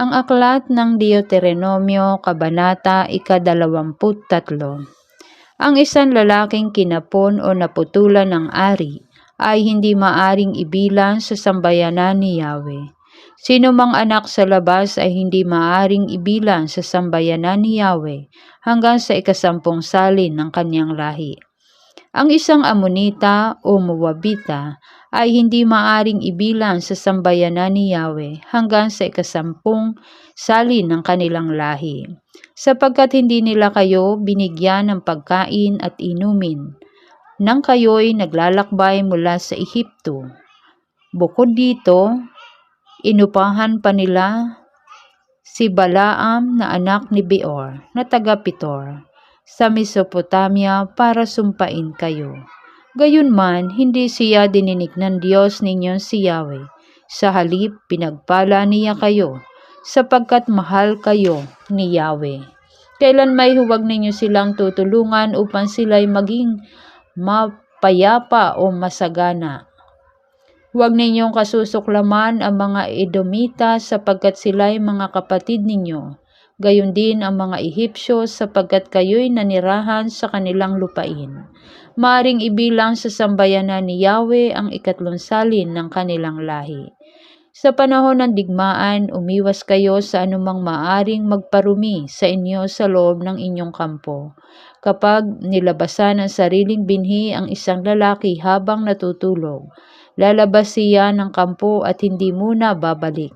Ang aklat ng Deuteronomio, Kabanata, ika-23. Ang isang lalaking kinapon o naputulan ng ari ay hindi maaring ibilang sa sambayanan ni Yahweh. Sino mang anak sa labas ay hindi maaring ibilang sa sambayanan ni Yahweh hanggang sa ikasampung salin ng kanyang lahi. Ang isang Amonita o Moabita ay hindi maaring ibilang sa sambayanan ni Yahweh hanggang sa ikasampung salin ng kanilang lahi, sapagkat hindi nila kayo binigyan ng pagkain at inumin, nang kayo'y naglalakbay mula sa Ehipto. Bukod dito, inupahan pa nila si Balaam na anak ni Beor na taga-Pitor sa Mesopotamia para sumpain kayo. Gayunman, hindi siya dininig ng Diyos ninyong si Yahweh. Sa halip, pinagpala niya kayo, sapagkat mahal kayo ni Yahweh. Kailan may huwag ninyo silang tutulungan upang sila'y maging mapayapa o masagana. Huwag ninyong kasusuklaman ang mga Edomita sapagkat sila'y mga kapatid ninyo. Gayon din ang mga Ehipsyo sapagkat kayo'y nanirahan sa kanilang lupain maaring ibilang sa sambayanan ni Yahweh ang ikatlong salin ng kanilang lahi. Sa panahon ng digmaan, umiwas kayo sa anumang maaring magparumi sa inyo sa loob ng inyong kampo. Kapag nilabasan ng sariling binhi ang isang lalaki habang natutulog, lalabas siya ng kampo at hindi muna babalik.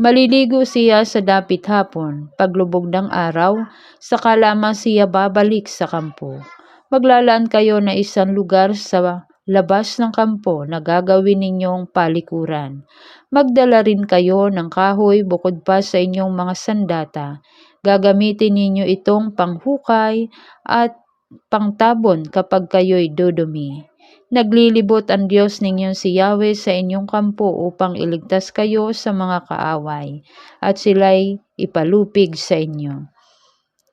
Maliligo siya sa dapit hapon, paglubog ng araw, saka lamang siya babalik sa kampo maglalaan kayo na isang lugar sa labas ng kampo na gagawin ninyong palikuran. Magdala rin kayo ng kahoy bukod pa sa inyong mga sandata. Gagamitin ninyo itong panghukay at pangtabon kapag kayo'y dudumi. Naglilibot ang Diyos ninyong si Yahweh sa inyong kampo upang iligtas kayo sa mga kaaway at sila'y ipalupig sa inyo.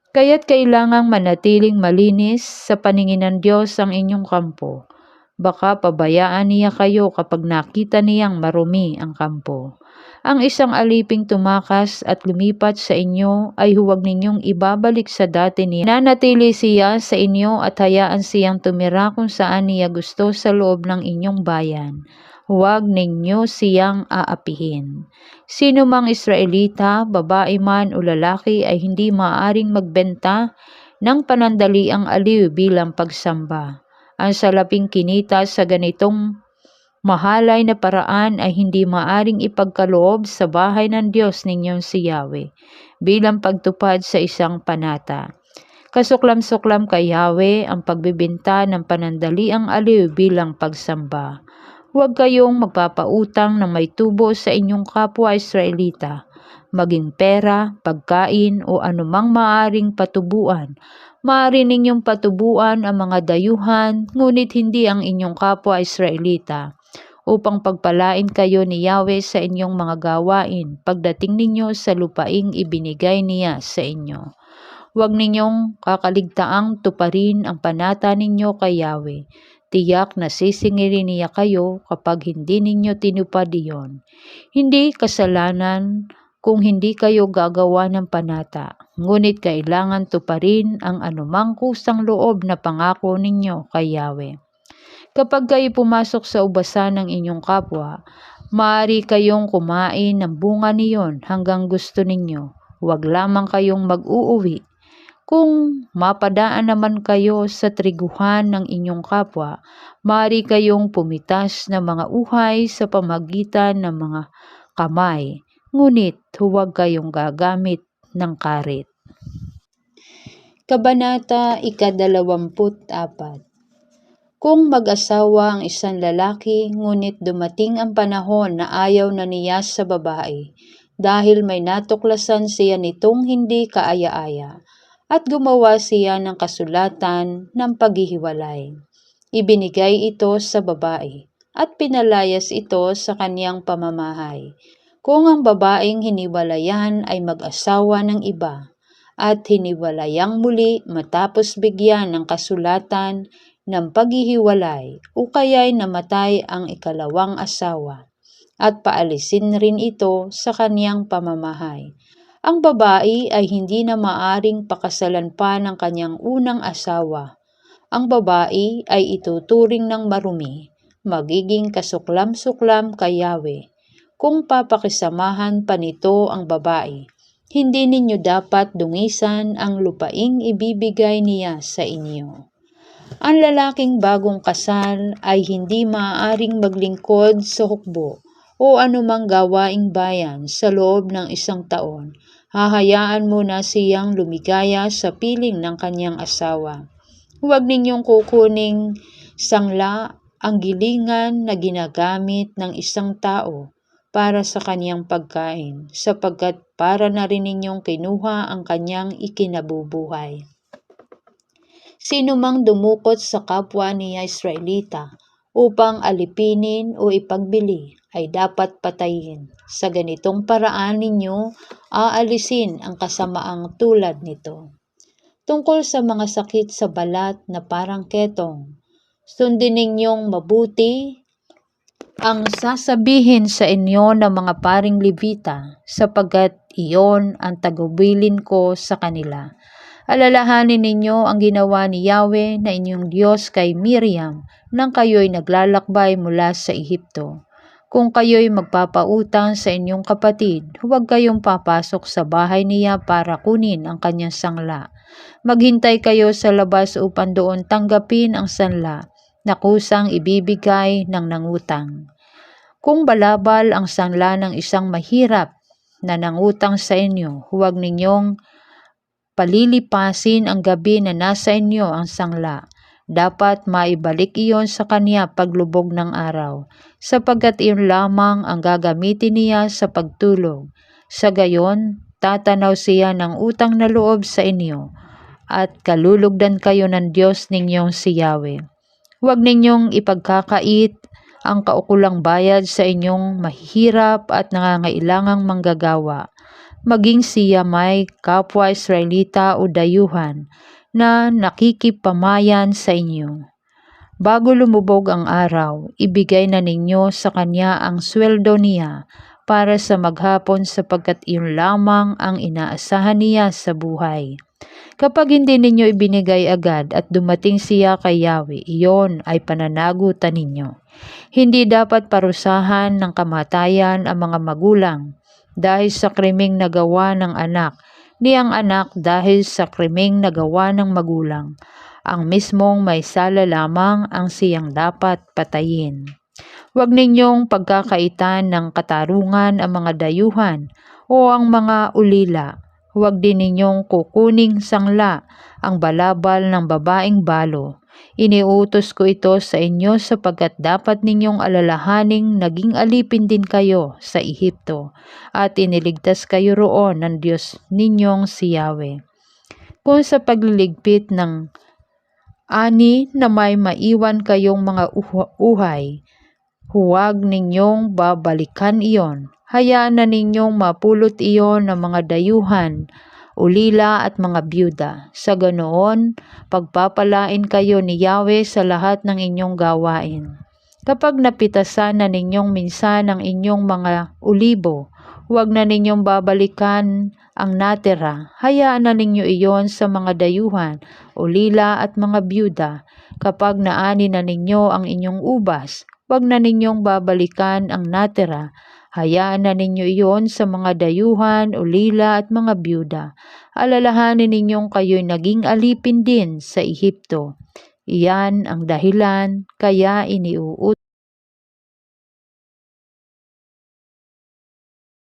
Kaya't kailangang manatiling malinis sa paningin ng Diyos ang inyong kampo. Baka pabayaan niya kayo kapag nakita niyang marumi ang kampo. Ang isang aliping tumakas at lumipat sa inyo ay huwag ninyong ibabalik sa dati niya. Nanatili siya sa inyo at hayaan siyang tumira kung saan niya gusto sa loob ng inyong bayan huwag ninyo siyang aapihin. Sino mang Israelita, babae man o lalaki ay hindi maaring magbenta ng panandaliang aliw bilang pagsamba. Ang salaping kinita sa ganitong mahalay na paraan ay hindi maaring ipagkaloob sa bahay ng Diyos ninyong si Yahweh bilang pagtupad sa isang panata. Kasuklam-suklam kay Yahweh ang pagbibinta ng panandaliang aliw bilang pagsamba. Huwag kayong magpapautang ng may tubo sa inyong kapwa Israelita, maging pera, pagkain o anumang maaring patubuan. Maaari ninyong patubuan ang mga dayuhan, ngunit hindi ang inyong kapwa Israelita upang pagpalain kayo ni Yahweh sa inyong mga gawain pagdating ninyo sa lupaing ibinigay niya sa inyo. Huwag ninyong kakaligtaang tuparin ang panata ninyo kay Yahweh Tiyak na sisingilin niya kayo kapag hindi ninyo tinupad iyon. Hindi kasalanan kung hindi kayo gagawa ng panata, ngunit kailangan tuparin ang anumang kusang loob na pangako ninyo kay Yahweh. Kapag kayo pumasok sa ubasan ng inyong kapwa, maaari kayong kumain ng bunga niyon hanggang gusto ninyo. Huwag lamang kayong mag-uuwi kung mapadaan naman kayo sa triguhan ng inyong kapwa, mari kayong pumitas ng mga uhay sa pamagitan ng mga kamay, ngunit huwag kayong gagamit ng karit. Kabanata ikadalawamput apat Kung mag-asawa ang isang lalaki, ngunit dumating ang panahon na ayaw na niya sa babae, dahil may natuklasan siya nitong hindi kaaya-aya, at gumawa siya ng kasulatan ng paghihiwalay. Ibinigay ito sa babae at pinalayas ito sa kaniyang pamamahay. Kung ang babaeng hiniwalayan ay mag-asawa ng iba at hiniwalayang muli matapos bigyan ng kasulatan ng paghihiwalay o kaya'y namatay ang ikalawang asawa, at paalisin rin ito sa kaniyang pamamahay. Ang babae ay hindi na maaring pakasalan pa ng kanyang unang asawa. Ang babae ay ituturing ng marumi, magiging kasuklam-suklam kay Yahweh. Kung papakisamahan pa nito ang babae, hindi ninyo dapat dungisan ang lupaing ibibigay niya sa inyo. Ang lalaking bagong kasal ay hindi maaaring maglingkod sa hukbo o anumang gawaing bayan sa loob ng isang taon. Hahayaan mo na siyang lumigaya sa piling ng kanyang asawa. Huwag ninyong kukuning sangla ang gilingan na ginagamit ng isang tao para sa kanyang pagkain, sapagkat para na rin ninyong kinuha ang kanyang ikinabubuhay. Sino mang dumukot sa kapwa niya Israelita upang alipinin o ipagbili ay dapat patayin. Sa ganitong paraan ninyo, aalisin ang kasamaang tulad nito. Tungkol sa mga sakit sa balat na parang ketong, sundin ninyong mabuti ang sasabihin sa inyo ng mga paring Levita, sapagkat iyon ang tagubilin ko sa kanila. Alalahanin ninyo ang ginawa ni Yahweh na inyong Diyos kay Miriam nang kayo'y naglalakbay mula sa Ehipto. Kung kayo'y magpapautang sa inyong kapatid, huwag kayong papasok sa bahay niya para kunin ang kanyang sangla. Maghintay kayo sa labas upang doon tanggapin ang sanla na kusang ibibigay ng nangutang. Kung balabal ang sangla ng isang mahirap na nangutang sa inyo, huwag ninyong palilipasin ang gabi na nasa inyo ang sangla. Dapat maibalik iyon sa kanya paglubog ng araw, sapagkat iyon lamang ang gagamitin niya sa pagtulog. Sa gayon, tatanaw siya ng utang na loob sa inyo, at kalulugdan kayo ng Diyos ninyong si Yahweh. Huwag ninyong ipagkakait ang kaukulang bayad sa inyong mahihirap at nangangailangang manggagawa. Maging siya may kapwa Israelita o dayuhan na nakikipamayan sa inyo. Bago lumubog ang araw, ibigay na ninyo sa kanya ang sweldo niya para sa maghapon sapagkat iyon lamang ang inaasahan niya sa buhay. Kapag hindi ninyo ibinigay agad at dumating siya kay Yahweh, iyon ay pananagutan ninyo. Hindi dapat parusahan ng kamatayan ang mga magulang dahil sa krimeng nagawa ng anak, ni ang anak dahil sa krimeng nagawa ng magulang. Ang mismong may sala lamang ang siyang dapat patayin. Huwag ninyong pagkakaitan ng katarungan ang mga dayuhan o ang mga ulila Huwag din ninyong kukuning sangla ang balabal ng babaeng balo. Iniutos ko ito sa inyo sapagkat dapat ninyong alalahaning naging alipin din kayo sa Ehipto at iniligtas kayo roon ng Diyos ninyong si Yahweh. Kung sa pagliligpit ng ani na may maiwan kayong mga uhay, huwag ninyong babalikan iyon hayaan na ninyong mapulot iyon ng mga dayuhan, ulila at mga byuda. Sa ganoon, pagpapalain kayo ni Yahweh sa lahat ng inyong gawain. Kapag napitasan na ninyong minsan ang inyong mga ulibo, huwag na ninyong babalikan ang natira. Hayaan na ninyo iyon sa mga dayuhan, ulila at mga byuda. Kapag naani na ninyo ang inyong ubas, huwag na ninyong babalikan ang natira Hayaan na ninyo iyon sa mga dayuhan, ulila at mga byuda. Alalahanin ninyong kayo'y naging alipin din sa Ehipto. Iyan ang dahilan kaya iniuut